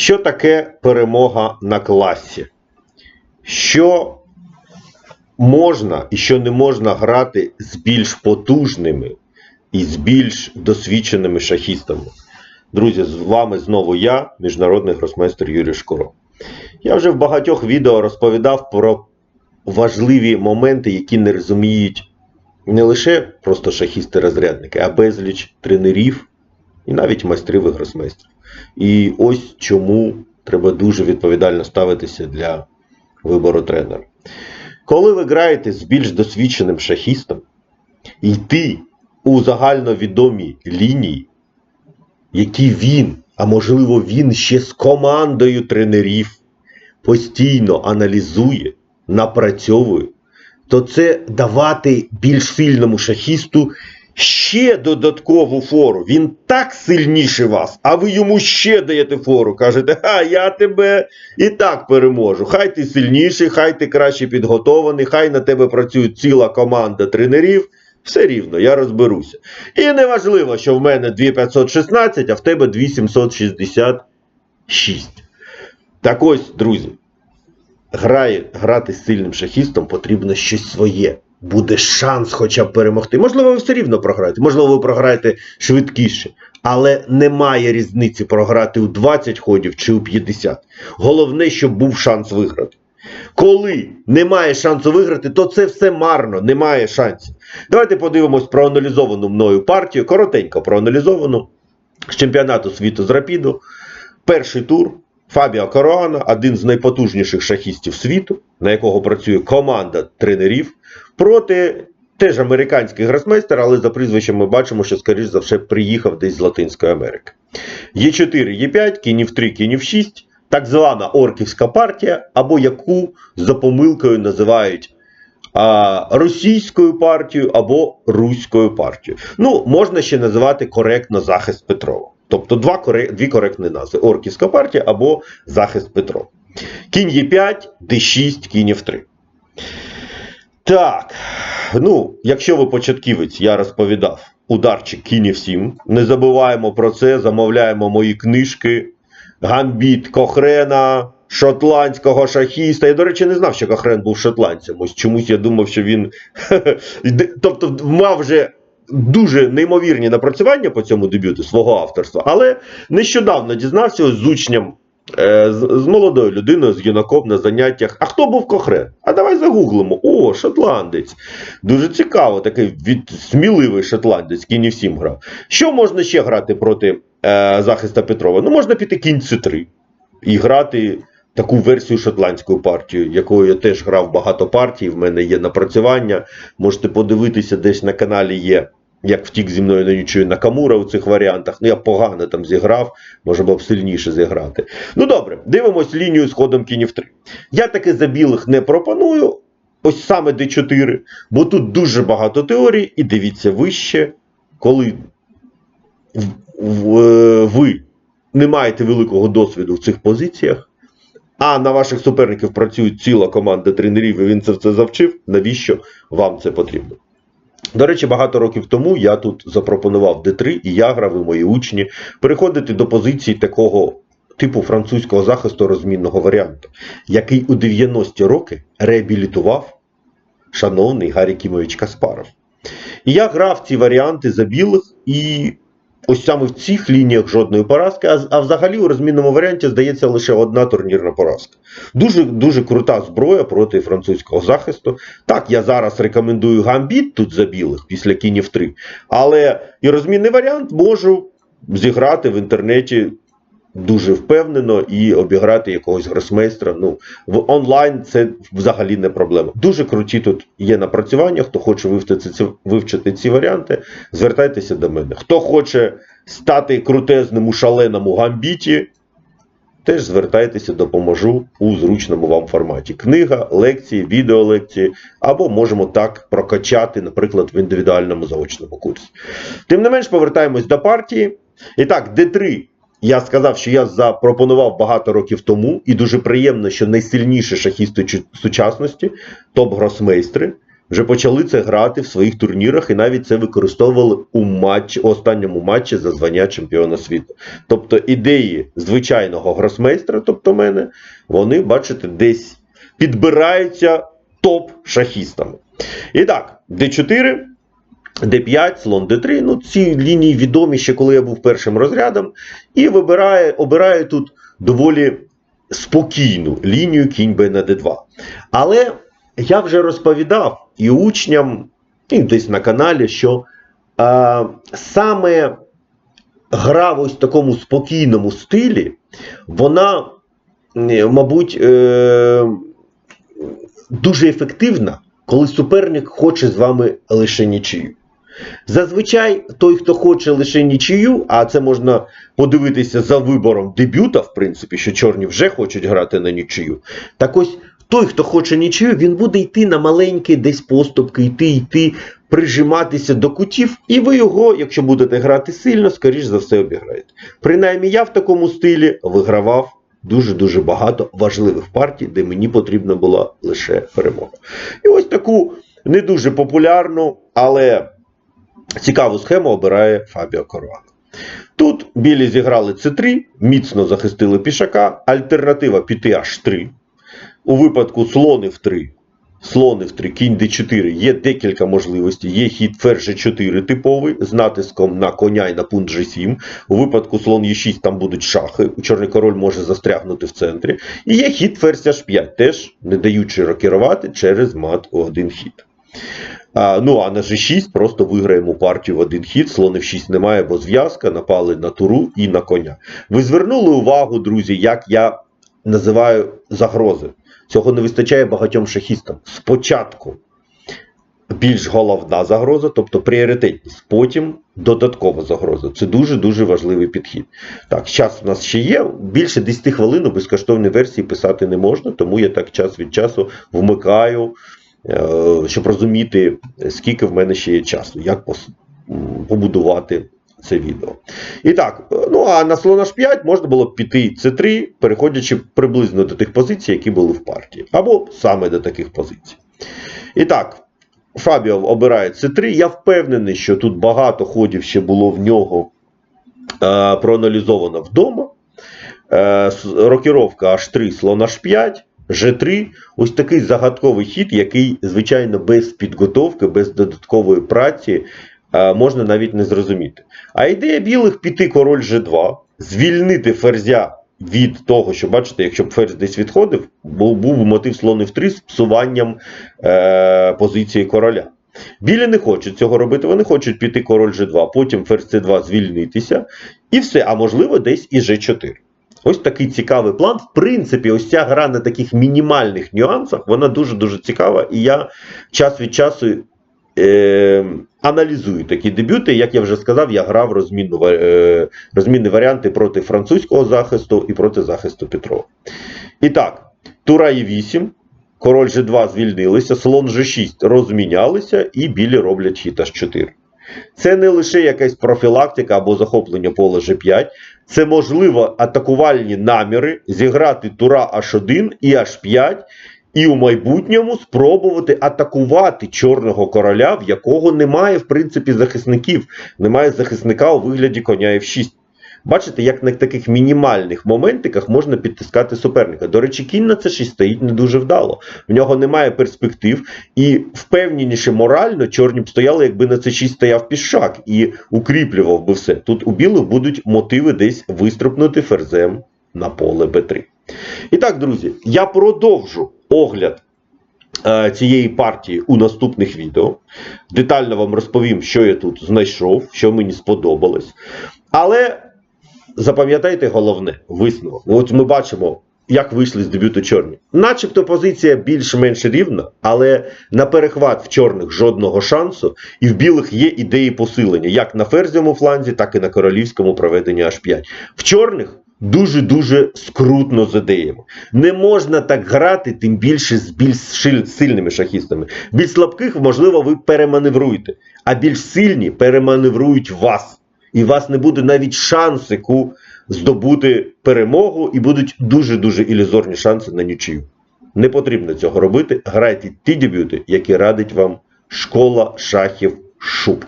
Що таке перемога на класі? Що можна і що не можна грати з більш потужними і з більш досвідченими шахістами? Друзі, з вами знову я, міжнародний гросмейстер Юрій Шкуро. Я вже в багатьох відео розповідав про важливі моменти, які не розуміють не лише просто шахісти-розрядники, а безліч тренерів і навіть майстрів і гросмейстрів. І ось чому треба дуже відповідально ставитися для вибору тренера. Коли ви граєте з більш досвідченим шахістом, йти у загальновідомі лінії, які він, а можливо, він ще з командою тренерів постійно аналізує, напрацьовує, то це давати більш сильному шахісту ще додаткову фору. Він так сильніше вас, а ви йому ще даєте фору. Кажете, а я тебе і так переможу. Хай ти сильніший, хай ти краще підготований, хай на тебе працює ціла команда тренерів. Все рівно, я розберуся. І не важливо, що в мене 2516, а в тебе 2766. Так ось, друзі, грає, грати з сильним шахістом потрібно щось своє. Буде шанс хоча б перемогти. Можливо, ви все рівно програєте, можливо, ви програєте швидкіше. Але немає різниці програти у 20 ходів чи у 50. Головне, щоб був шанс виграти. Коли немає шансу виграти, то це все марно, немає шансів. Давайте подивимось проаналізовану мною партію, коротенько проаналізовану з чемпіонату світу з рапіду. Перший тур. Фабіо Каруана, один з найпотужніших шахістів світу, на якого працює команда тренерів, проти теж американський гросмейстер, але за прізвищем ми бачимо, що, скоріш за все, приїхав десь з Латинської Америки. Є4, Є5, кінів 3, кінів 6, так звана орківська партія, або яку за помилкою називають а, російською партією або руською партією. Ну, можна ще називати коректно захист Петрова. Тобто два дві коректні назви: Орківська партія або захист Петрова. Кінь Є5, Д6, кінь F3. Так. Ну, якщо ви початківець, я розповідав. Ударчик кінь F7. Не забуваємо про це, замовляємо мої книжки. Гамбіт Кохрена, шотландського шахіста. Я, до речі, не знав, що Кохрен був шотландцем. Ось чомусь я думав, що він. тобто, мав вже дуже неймовірні напрацювання по цьому дебюту свого авторства, але нещодавно дізнався з учням, е, з, молодою людиною, з юнаком на заняттях. А хто був Кохрен? А давай загуглимо. О, шотландець. Дуже цікаво, такий від сміливий шотландець, кінь всім грав. Що можна ще грати проти е, захиста Петрова? Ну, можна піти кінь С3 і грати. Таку версію шотландської партії, якою я теж грав багато партій. В мене є напрацювання. Можете подивитися, десь на каналі є як втік зі мною на нічого Накамура у цих варіантах. Ну, я погано там зіграв, може було б сильніше зіграти. Ну добре, дивимось лінію з ходом кінів 3. Я таки за білих не пропоную. Ось саме D4, бо тут дуже багато теорій, і дивіться вище, коли ви не маєте великого досвіду в цих позиціях, а на ваших суперників працює ціла команда тренерів, і він це все завчив, навіщо вам це потрібно? До речі, багато років тому я тут запропонував D3, і я грав, і мої учні, переходити до позиції такого типу французького захисту розмінного варіанту, який у 90-ті роки реабілітував шановний Гаррі Кімович Каспаров. І я грав ці варіанти за білих, і ось саме в цих лініях жодної поразки, а, а взагалі у розмінному варіанті здається лише одна турнірна поразка. Дуже дуже крута зброя проти французького захисту. Так, я зараз рекомендую гамбіт тут за білих після кінів 3, але і розмінний варіант можу зіграти в інтернеті. Дуже впевнено і обіграти якогось гросмейстра. Ну, в онлайн це взагалі не проблема. Дуже круті тут є напрацювання. Хто хоче вивчити ці, вивчити ці варіанти, звертайтеся до мене. Хто хоче стати крутезним у шаленому гамбіті, теж звертайтеся, допоможу у зручному вам форматі. Книга, лекції, відеолекції, або можемо так прокачати, наприклад, в індивідуальному заочному курсі. Тим не менш, повертаємось до партії. І так, D3. Я сказав, що я запропонував багато років тому, і дуже приємно, що найсильніші шахісти сучасності, топ-гросмейстри, вже почали це грати в своїх турнірах і навіть це використовували у матчі, у останньому матчі за звання чемпіона світу. Тобто ідеї звичайного гросмейстра, тобто мене, вони, бачите, десь підбираються топ-шахістами. І так, D4. D5, слон D3, ну ці лінії відомі ще коли я був першим розрядом, і вибирає, обираю тут доволі спокійну лінію кінь Б на D2. Але я вже розповідав і учням, і десь на каналі, що е, саме гра в ось такому спокійному стилі, вона, мабуть, е, дуже ефективна, коли суперник хоче з вами лише нічию. Зазвичай той, хто хоче лише нічию, а це можна подивитися за вибором дебюта, в принципі, що чорні вже хочуть грати на нічию. Так ось той, хто хоче нічию, він буде йти на маленькі десь поступки, йти, йти, прижиматися до кутів, і ви його, якщо будете грати сильно, скоріш за все обіграєте. Принаймні, я в такому стилі вигравав дуже-дуже багато важливих партій, де мені потрібна була лише перемога. І ось таку не дуже популярну, але цікаву схему обирає Фабіо Коруано. Тут білі зіграли С3, міцно захистили пішака, альтернатива піти H3. У випадку слони в 3, слони в 3, кінь d4 є декілька можливостей. Є хід ферзь G4 типовий з натиском на коня і на пункт G7. У випадку слон Е6 там будуть шахи. Чорний король може застрягнути в центрі. І є хід ферзь H5, теж не даючи рокерувати через мат у один хід. А, ну а на G6 просто виграємо партію в один хід. Слон F6 немає, бо зв'язка, напали на туру і на коня. Ви звернули увагу, друзі, як я називаю загрози. Цього не вистачає багатьом шахістам. Спочатку більш головна загроза, тобто пріоритетність, потім додаткова загроза. Це дуже-дуже важливий підхід. Так, час у нас ще є. Більше 10 хвилин у безкоштовній версії писати не можна, тому я так час від часу вмикаю, щоб розуміти, скільки в мене ще є часу, як побудувати це відео. І так, ну а на слон H5 можна було б піти С3, переходячи приблизно до тих позицій, які були в партії. Або саме до таких позицій. І так, Фабіо обирає С3. Я впевнений, що тут багато ходів ще було в нього е, проаналізовано вдома. Е, рокіровка H3, слон H5. G3 ось такий загадковий хід, який, звичайно, без підготовки, без додаткової праці е, можна навіть не зрозуміти. А ідея білих піти король G2, звільнити ферзя від того, що бачите, якщо б ферзь десь відходив, був, був мотив слони в 3 з псуванням е, позиції короля. Білі не хочуть цього робити, вони хочуть піти король G2, потім ферзь C2 звільнитися, і все, а можливо, десь і G4. Ось такий цікавий план. В принципі, ось ця гра на таких мінімальних нюансах, вона дуже-дуже цікава. І я час від часу е, аналізую такі дебюти. Як я вже сказав, я грав розмінну, е, розмінні варіанти проти французького захисту і проти захисту Петрова. І так, Тура є 8, король G2 звільнилися, слон G6 розмінялися, і білі роблять хід H4. Це не лише якась профілактика або захоплення пола G5, це можливо атакувальні наміри зіграти тура H1 і H5, і у майбутньому спробувати атакувати чорного короля, в якого немає, в принципі, захисників, немає захисника у вигляді коня F6. Бачите, як на таких мінімальних моментиках можна підтискати суперника. До речі, кінь на це 6 стоїть не дуже вдало. В нього немає перспектив, і впевненіше морально чорні б стояли, якби на це 6 стояв пішак і укріплював би все. Тут у білих будуть мотиви десь вистрибнути ферзем на поле Б3. І так, друзі, я продовжу огляд е, цієї партії у наступних відео. Детально вам розповім, що я тут знайшов, що мені сподобалось. Але запам'ятайте головне висновок. От ми бачимо, як вийшли з дебюту чорні. Начебто позиція більш-менш рівна, але на перехват в чорних жодного шансу, і в білих є ідеї посилення, як на ферзьому фланзі, так і на королівському проведенні H5. В чорних. Дуже-дуже скрутно з ідеями. Не можна так грати, тим більше з більш сильними шахістами. Більш слабких, можливо, ви переманевруєте, а більш сильні переманеврують вас. І у вас не буде навіть шансику здобути перемогу, і будуть дуже-дуже ілюзорні шанси на нічию. Не потрібно цього робити. Грайте ті дебюти, які радить вам школа шахів Шуб.